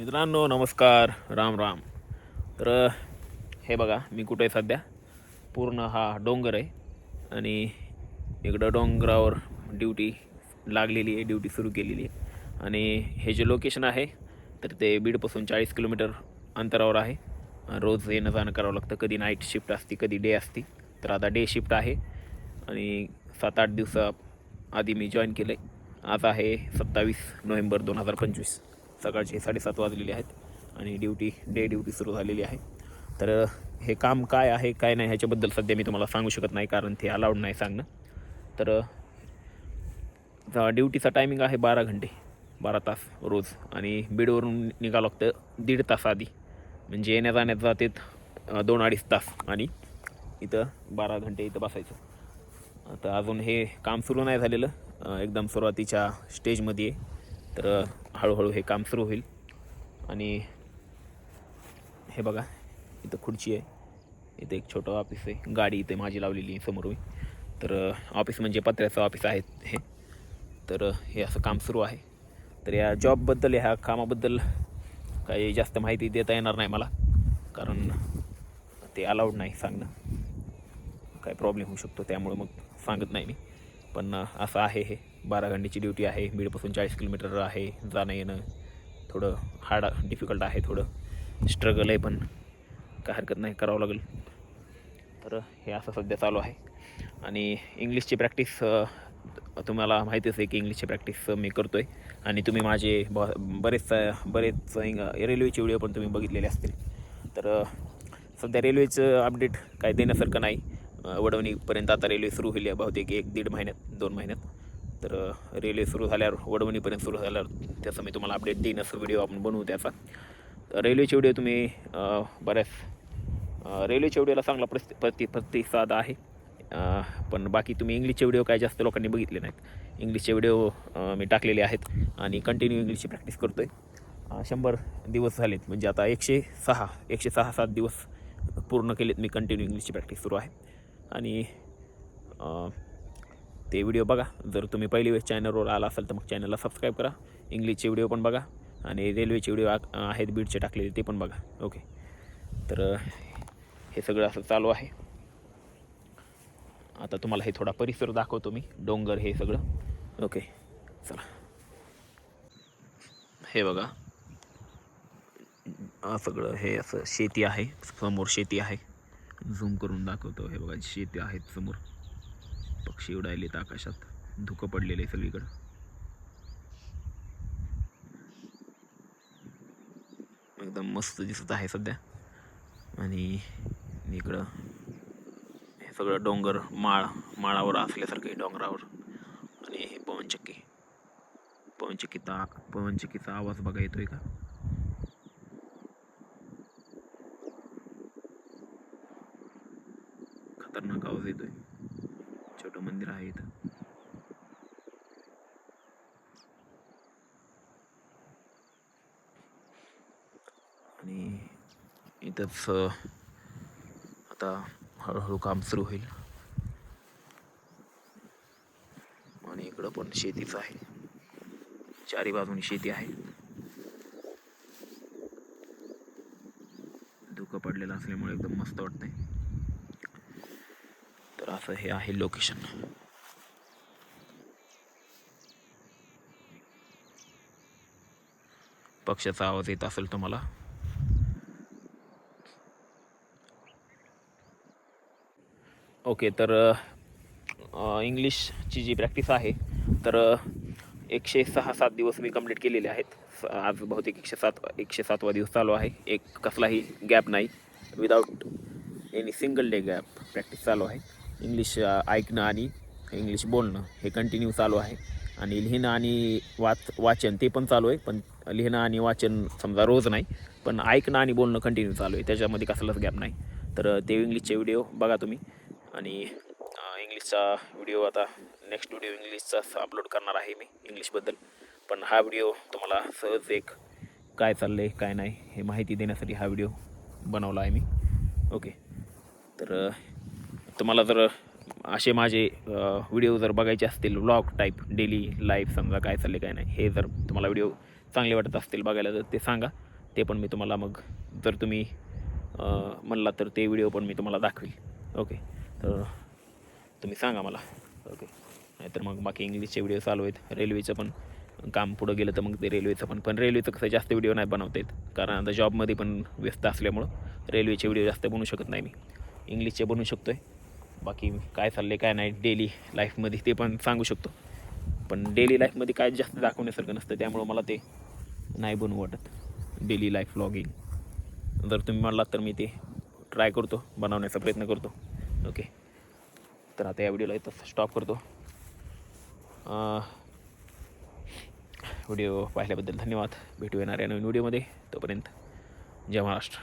मित्रांनो नमस्कार. राम राम. तर हे बघा मी कुठे आहे सध्या? पूर्ण हा डोंगर आहे. आणि इकडं डोंगरावर ड्युटी लागलेली आहे ड्युटी सुरू केलेली आहे. आणि हे जे लोकेशन आहे तर ते बीडपासून चाळीस किलोमीटर अंतरावर आहे. रोज येणं जाणं करावं लागतं. कधी नाईट शिफ्ट असते कधी डे असते. तर आता डे शिफ्ट आहे. आणि सात आठ दिवसा आधी मी जॉईन केलं आहे आज आहे सत्तावीस नोव्हेंबर दोन हजार पंचवीस. सकाळचे साडेसात वाजलेले आहेत आणि ड्युटी डे ड्युटी सुरू झालेली आहे. तर हे काम काय आहे काय नाही ह्याच्याबद्दल सध्या मी तुम्हाला सांगू शकत नाही कारण ते अलाउड नाही सांगणं. तर ड्युटीचा टायमिंग आहे बारा घंटे बारा तास रोज आणि बीडवरून निघावं लागतं दीड तास आधी. म्हणजे येण्या जाण्यात जातात दोन अडीच तास आणि इथं बारा घंटे इथं बसायचं. आता अजून हे काम सुरू नाही झालेलं. एकदम सुरुवातीच्या स्टेजमध्ये आहे. तर हळूहळू हे काम सुरू होईल. आणि हे बघा इथं खुर्ची आहे. इथं एक छोटं ऑफिस आहे. गाडी इथे माझी लावलेली आहे समोर मी. तर ऑफिस म्हणजे पत्र्याचं ऑफिस आहे हे. तर हे असं काम सुरू आहे. तर या जॉबबद्दल ह्या कामाबद्दल काही जास्त माहिती देता येणार नाही मला. कारण ते अलाउड नाही सांगणं. काय प्रॉब्लेम होऊ शकतो त्यामुळे मग सांगत नाही मी. पण असं आहे हे. बारा घंटेची ड्युटी आहे बीडपासून चाळीस किलोमीटर आहे जाणं येणं थोडं हार्ड डिफिकल्ट आहे थोडं. स्ट्रगल आहे पण काय हरकत नाही करावं लागेल. तर हे असं सध्या चालू आहे. आणि इंग्लिशची प्रॅक्टिस तुम्हाला माहितीच आहे की इंग्लिशची प्रॅक्टिस मी करतो आहे आणि तुम्ही माझे ब बरेच बरेच इंग रेल्वेचे व्हिडिओ पण तुम्ही बघितलेले असतील. तर सध्या रेल्वेचं अपडेट काय देण्यासारखं नाही. वडवणीपर्यंत आता रेल्वे सुरू होईल बहुतेक एक दीड महिन्यात दोन महिन्यात. तर रेल्वे सुरू झाल्यावर वडवणीपर्यंत सुरू झाल्यावर त्याचा मी तुम्हाला अपडेट देईन असं व्हिडिओ आपण बनवू त्याचा. तर रेल्वेचे व्हिडिओ तुम्ही बऱ्याच रेल्वेच्या व्हिडिओला चांगला प्रति प्रति प्रतिसाद आहे. पण बाकी तुम्ही इंग्लिशचे व्हिडिओ काय जास्त लोकांनी बघितले नाहीत. इंग्लिशचे व्हिडिओ मी टाकलेले आहेत आणि कंटिन्यू इंग्लिशची प्रॅक्टिस करतो आहे शंभर दिवस झालेत म्हणजे आता एकशे सहा एकशे सहा सात दिवस पूर्ण केलेत मी कंटिन्यू इंग्लिशची प्रॅक्टिस सुरू आहे. आणि ते व्हिडिओ बघा. जर तुम्ही पहिली वेळेस चॅनलवर आला असाल तर मग चॅनलला सबस्क्राईब करा. इंग्लिशचे व्हिडिओ पण बघा. आणि रेल्वेचे व्हिडिओ आहेत बीडचे टाकलेले ते पण बघा. ओके तर हे सगळं असं चालू आहे. आता तुम्हाला हे थोडा परिसर दाखवतो मी. डोंगर हे सगळं. ओके चला. हे बघा. सगळं हे असं शेती आहे. समोर शेती आहे. झूम करून दाखवतो. हे बघा शेती आहेत समोर. पक्षी उडायलेत आकाशात. धुकं पडलेलं आहे सगळीकडं. एकदम मस्त दिसत आहे सध्या. आणि इकडं हे सगळं डोंगर माळ माळावर असल्यासारखं आहे डोंगरावर. आणि हे पवनचक्की. पवनचक्कीचा पवनचक्कीचा आवाज बघा येतोय का? खतरनाक आवाज येतोय. छोटं मंदिर आहे इथं. आणि इथंच आता हळूहळू काम सुरू होईल. आणि इकडं पण शेतीच आहे. चारी बाजूनी शेती आहे. धुकं पडलेलं असल्यामुळे एकदम मस्त वाटतंय. तर असं हे आहे लोकेशन पक्षाचा आवाज येत असेल तुम्हाला. ओके तर इंग्लिशची जी प्रॅक्टिस आहे तर एकशे सहा सात दिवस मी कंप्लीट केलेले आहेत. स- आज बहुतेक एकशे सात एकशे सातवा दिवस चालू आहे. एक कसलाही गॅप नाही. Without any single day gap practice चालू आहे. इंग्लिश ऐकणं आणि इंग्लिश बोलणं हे कंटिन्यू चालू आहे. आणि लिहिणं आणि वाच वाचन ते पण चालू आहे पण लिहिणं आणि वाचन समजा रोज नाही पण ऐकणं आणि बोलणं कंटिन्यू चालू आहे. त्याच्यामध्ये कसलाच गॅप नाही. तर ते इंग्लिशचे व्हिडिओ बघा तुम्ही. आणि इंग्लिशचा व्हिडिओ आता नेक्स्ट व्हिडिओ इंग्लिशचाच अपलोड करणार आहे मी इंग्लिशबद्दल पण हा व्हिडिओ तुम्हाला सहज एक काय चाललं आहे काय नाही हे माहिती देण्यासाठी हा व्हिडिओ बनवला आहे मी. ओके तर तुम्हाला जर असे माझे व्हिडिओ जर बघायचे असतील व्लॉग टाईप डेली लाईफ समजा काय चालले काय नाही हे जर तुम्हाला व्हिडिओ चांगले वाटत असतील बघायला तर ते सांगा. ते पण मी तुम्हाला मग जर तुम्ही म्हणला तर ते व्हिडिओ पण मी तुम्हाला दाखवेल. ओके? तर तुम्ही सांगा मला. ओके? नाहीतर मग बाकी इंग्लिशचे व्हिडिओ चालू आहेत. रेल्वेचं पण काम पुढं गेलं तर मग ते रेल्वेचं पण. पण रेल्वेचं कसं जास्त व्हिडिओ नाही बनवता येत. कारण आता जॉबमध्ये पण व्यस्त असल्यामुळं रेल्वेचे व्हिडिओ जास्त बनवू शकत नाही मी. इंग्लिशचे बनवू शकतो आहे बाकी काय चाललं आहे काय नाही डेली लाईफमध्ये ते पण सांगू शकतो. पण डेली लाईफमध्ये काय जास्त दाखवण्यासारखं नसतं त्यामुळं मला ते नाही बनवू वाटत. डेली लाईफ व्लॉगिंग जर तुम्ही म्हणलात तर मी ते ट्राय करतो बनवण्याचा प्रयत्न करतो. ओके तर आता या व्हिडिओला इथं स्टॉप करतो. व्हिडिओ पाहिल्याबद्दल धन्यवाद. भेटू येणाऱ्या नवीन व्हिडिओमध्ये तोपर्यंत जय महाराष्ट्र.